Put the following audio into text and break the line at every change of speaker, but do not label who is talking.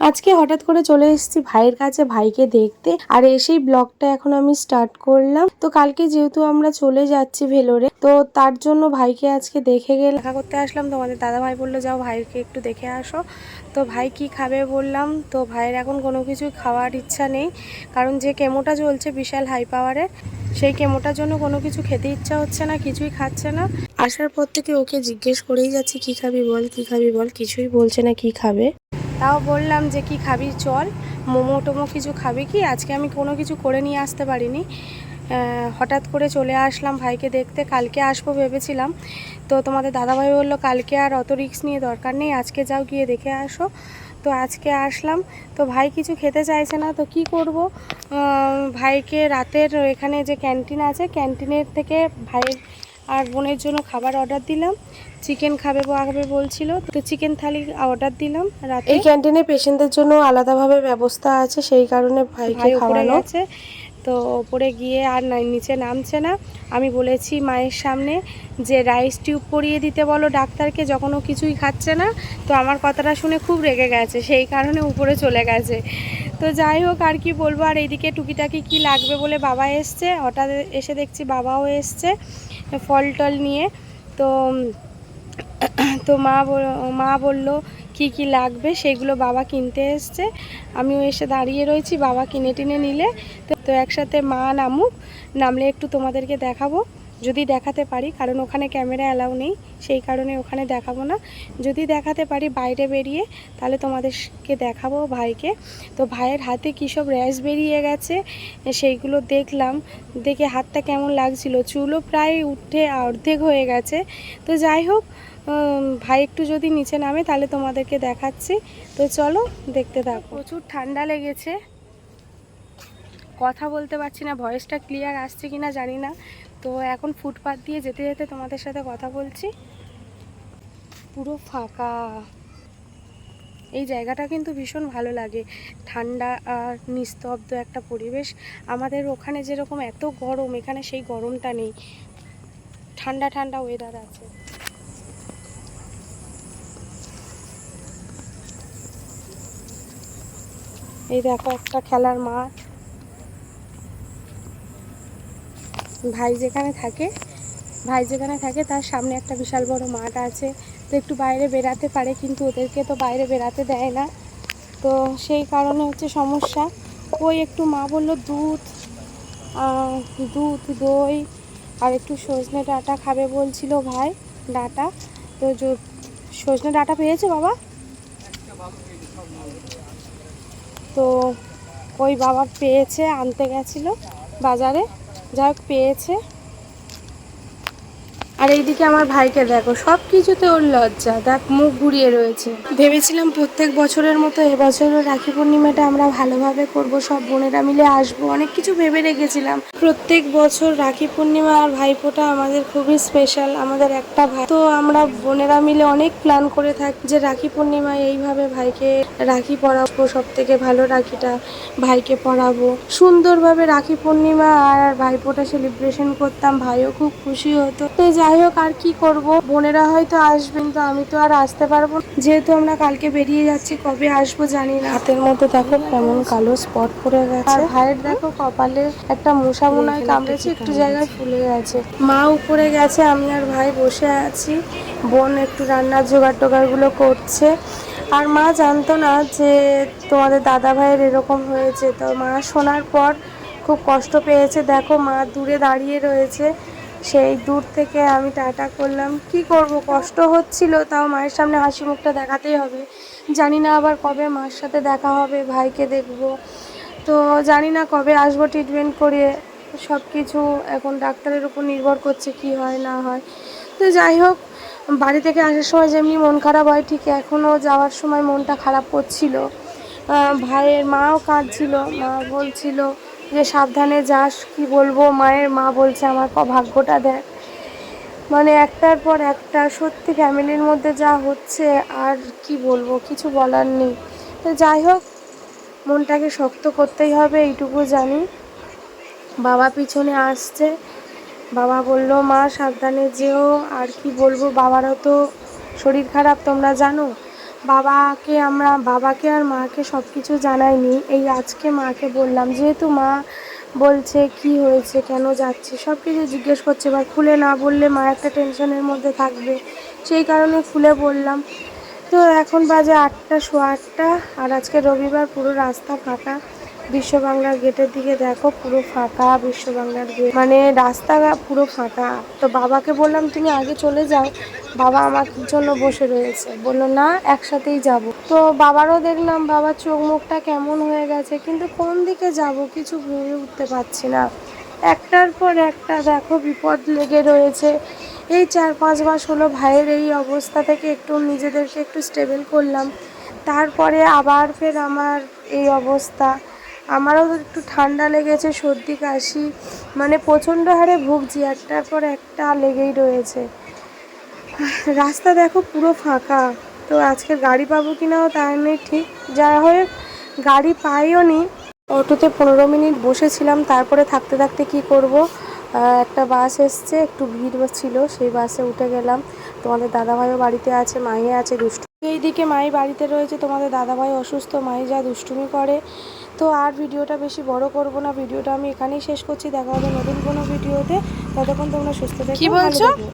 আজকে হঠাৎ করে চলে এসেছি ভাইয়ের কাছে ভাইকে দেখতে, আর এসেই ব্লগটা এখন আমি স্টার্ট করলাম। তো কালকে যেহেতু আমরা চলে যাচ্ছি ভেলোরে, তো তার জন্য ভাইকে আজকে দেখে গেলে দেখা করতে আসলাম, তোমাদের দাদা ভাই বলল, যাও ভাইকে একটু দেখে আসো। তো ভাই কি খাবে বললাম, তো ভাইয়ের এখন কোনো কিছু খাওয়ার ইচ্ছা নেই, কারণ যে কেমোটা চলছে বিশাল হাই পাওয়ারের সেই কেমোটার জন্য কোনো কিছু খেতে ইচ্ছা হচ্ছে না, কিছুই খাচ্ছে না। আসার পর থেকে ওকে জিজ্ঞেস করেই যাচ্ছি, কি খাবি বল, কি খাবি বল? কিছুই বলছে না, কি খাবে? তাও বললাম যে, কি খাবি? চল। মোমো টোমো কিছু খাবি কি? আজকে আমি কোনো কিছু করে নিয়ে আসতে পারিনি। হঠাৎ করে চলে আসলাম ভাইকে দেখতে। কালকে আসব ভেবেছিলাম। তো তোমাদের দাদাভাই বলল, কালকে আর অত রিস্ক নিয়ে দরকার নেই। আজকে যাও, গিয়ে দেখে আসো। তো আজকে আসলাম। তো ভাই কিছু খেতে চাইছে না। তো কি করব? ভাইকে রাতের এখানে যে ক্যান্টিন আছে, ক্যান্টিনের থেকে ভাইয়ের আর বোনের জন্য খাবার অর্ডার দিলাম। চিকেন খাবে খাবে বলছিল তো চিকেন থালি অর্ডার দিলাম রাতে। এই ক্যান্টিনে পেশেন্টদের জন্য আলাদাভাবে ব্যবস্থা আছে সেই কারণে ভাইকে খাওয়ানো।
গেছে। তো ওপরে গিয়ে আর নিচে নামছে না। আমি বলেছি মায়ের সামনে যে রাইস টিউব পরিয়ে দিতে বলো ডাক্তারকে, যখন ও কিছুই খাচ্ছে না, তো আমার কথাটা শুনে খুব রেগে গেছে, সেই কারণে উপরে চলে গেছে। তো যাই হোক, আর কি বলব, আর এইদিকে টুকিটাকি কি লাগবে বলে বাবা এসছে। হঠাৎ এসে দেখছি বাবাও এসছে ফল টল নিয়ে। তো তো মা মা বলল কি কি লাগবে সেগুলো বাবা কিনতে এসছে। আমিও এসে দাঁড়িয়ে রয়েছি, বাবা কিনে টিনে নিলে। তো একসাথে মা নামুক, নামলে একটু তোমাদেরকে দেখাবো। যদি দেখাতে পারি, কারণ ওখানে ক্যামেরা অ্যালাউ নেই, সেই কারণে ওখানে দেখাবো না। যদি দেখাতে পারি বাইরে বেরিয়ে, তাহলে তোমাদেরকে দেখাবো ভাইকে। তো ভাইয়ের হাতে কী সব র্যাশ বেরিয়ে গেছে, সেইগুলো দেখলাম। দেখে হাতটা কেমন লাগছিল? চুলও প্রায় উঠে অর্ধেক হয়ে গেছে। তো যাই হোক ভাই একটু যদি নিচে নামে, তাহলে তোমাদেরকে দেখাচ্ছি। তো চলো, দেখতে থাকো। প্রচুর ঠান্ডা লেগেছে। কথা বলতে পারছি না, ভয়েসটা ক্লিয়ার আসছে কিনা জানি না। তো এখন ফুটপাথ দিয়ে যেতে যেতে তোমাদের সাথে কথা বলছি। পুরো ফাঁকা। এই জায়গাটা কিন্তু ভীষণ ভালো লাগে। ঠান্ডা আর নিস্তব্ধ একটা পরিবেশ। আমাদের ওখানে যেরকম এত গরম, এখানে সেই গরমটা নেই। ঠান্ডা ঠান্ডা ওয়েদার আছে। এই দেখো একটা খেলার মাঠ। ভাই যেখানে থাকে, ভাই যেখানে থাকে তার সামনে একটা বিশাল বড় মাঠ আছে। তো একটু বাইরে বেরাতে পারে, কিন্তু ওদেরকে তো বাইরে বেরাতে দেয় না। তো সেই কারণে হচ্ছে সমস্যা। ওই একটু মা বলল, দুধ দুধ, দই আর একটু সজনে ডাটা খাবে বলছিল ভাই, ডাটা। তো সজনে ডাটা পেয়েছ বাবা? তো ওই বাবা পেয়েছে আনতে গেছিল বাজারে। যাই পেয়েছে। আর এইদিকে আমার ভাইকে দেখো সব কিছুতে ওর লজ্জা। দেখ, মুখ ঘুরিয়ে রয়েছে। ভেবেছিলাম প্রত্যেক বছরের মতো এবছরও রাখি পূর্ণিমাটা আমরা ভালোভাবে করব, সব বোনেরা মিলে আসব, অনেক কিছু ভেবে রেখেছিলাম। প্রত্যেক বছর রাখি পূর্ণিমা আর ভাইফোঁটা আমাদের খুবই স্পেশাল আমাদের একটা ভাই। তো আমরা বোনেরা মিলে অনেক প্ল্যান করে থাকি যে রাখি পূর্ণিমায় এইভাবে ভাইকে রাখি পরাবো সব থেকে ভালো রাখিটা ভাইকে পরাবো। সুন্দরভাবে রাখি পূর্ণিমা আর ভাইফোঁটা সেলিব্রেশন করতাম, ভাইও খুব খুশি হতো। তো যাই হোক, আর কি করব? বোনেরা হয়তো আসবেন, তো আমি তো আর আসতে পারব যেহেতু আমরা কালকে বেরিয়ে যাচ্ছি, কবে আসব জানি না। হাতের মধ্যে দেখো কেমন কালো স্পট পড়ে গেছে। আর ভাইয়ের দেখো কপালে একটা মশা মনে হয় কামড়েছে, একটু জায়গায় ফুলে গেছে। মা উপরে গেছে, আমি আর ভাই বসে আছি। বোন একটু রান্নার জোগাড় টোগাড়গুলো করছে। আর মা জানতো না যে তোমাদের দাদা ভাইয়ের এরকম হয়েছে। তো মা শোনার পর খুব কষ্ট পেয়েছে। দেখো মা দূরে দাঁড়িয়ে রয়েছে। সেই দূর থেকে আমি টাটা করলাম। কি করব? কষ্ট হচ্ছিল, তাও মায়ের সামনে হাসি মুখটা দেখাতেই হবে। জানি না আবার কবে মার সাথে দেখা হবে, ভাইকে দেখব। তো জানি না কবে আসব ট্রিটমেন্ট করে। সব কিছু এখন ডাক্তারের উপর নির্ভর করছে কি হয়, না হয়। তো যাই হোক, বাড়ি থেকে আসার সময় যেমনি মন খারাপ হয়, ঠিক এখনও যাওয়ার সময় মনটা খারাপ করছিল। ভাইয়ের মাও কাঁদছিল, মা বলছিল যে সাবধানে যাস, কি বলব? মায়ের মা বলছে আমার ক ভাগ্যটা দেখ। মানে একটার পর একটা সত্যি ফ্যামিলির মধ্যে যা হচ্ছে, আর কি বলব? কিছু বলার নেই। তো যাই হোক, মনটাকে শক্ত করতেই হবে, এইটুকু জানি। বাবা পিছনে আসছে। বাবা বলল, মা, সাবধানে যেও। আর কি বলব, বাবারও তো শরীর খারাপ, তোমরা জানো? বাবাকে আমরা, বাবাকে আর মাকে সব কিছু জানাইনি। এই আজকে মাকে বললাম, যেহেতু মা বলছে কি হয়েছে, কেন যাচ্ছে? সব কিছু জিজ্ঞেস করছে, এবার খুলে না বললে মা একটা টেনশনের মধ্যে থাকবে। সেই কারণে খুলে বললাম। তো এখন বাজে আটটা, সোয়া আটটা, আর আজকে রবিবার পুরো রাস্তা ফাঁকা। বিশ্ব বাংলার গেটের দিকে দেখো, পুরো ফাঁকা বিশ্ব বাংলার গেট। মানে রাস্তা পুরো ফাঁকা। তো বাবাকে বললাম, তুমি আগে চলে যাও বাবা আমার জন্য বসে রয়েছে। বলল, না, একসাথেই যাব। তো বাবারও দেখলাম বাবার চোখ মুখটা কেমন হয়ে গেছে, কিন্তু কোন দিকে যাব কিছু ভেবে উঠতে পারছি না। একটার পর একটা দেখো বিপদ লেগে রয়েছে। এই চার পাঁচ মাস হলো ভাইয়ের এই অবস্থা থেকে একটু নিজেদেরকে একটু স্টেবল করলাম। তারপরে আবার ফের আমার এই অবস্থা। আমারও একটু ঠান্ডা লেগেছে, সর্দি, কাশি মানে প্রচণ্ড হারে ভুগছি। একটার পর একটা লেগেই রয়েছে। রাস্তা দেখো পুরো ফাঁকা। তো আজকে গাড়ি পাবো কি নাও তা নেই ঠিক। যা হয়ে গাড়ি পাইও নি অটোতে পনেরো মিনিট বসেছিলাম তারপরে থাকতে থাকতে কি করব? একটা বাস এসছে একটু ভিড় ছিল সেই বাসে উঠে গেলাম। তোমাদের দাদাভাইও বাড়িতে আছে মায়ে আছে দুষ্টু এইদিকে মাই বাড়িতে রয়েছে তোমাদের দাদাভাই অসুস্থ মাই যা দুষ্টুমি করে। তো আর ভিডিওটা বেশি বড় করব না ভিডিওটা আমি এখানেই শেষ করছি দেখা হবে নতুন কোনো ভিডিওতে। ততক্ষণ তোমরা সুস্থ থেকো
কি বলছো?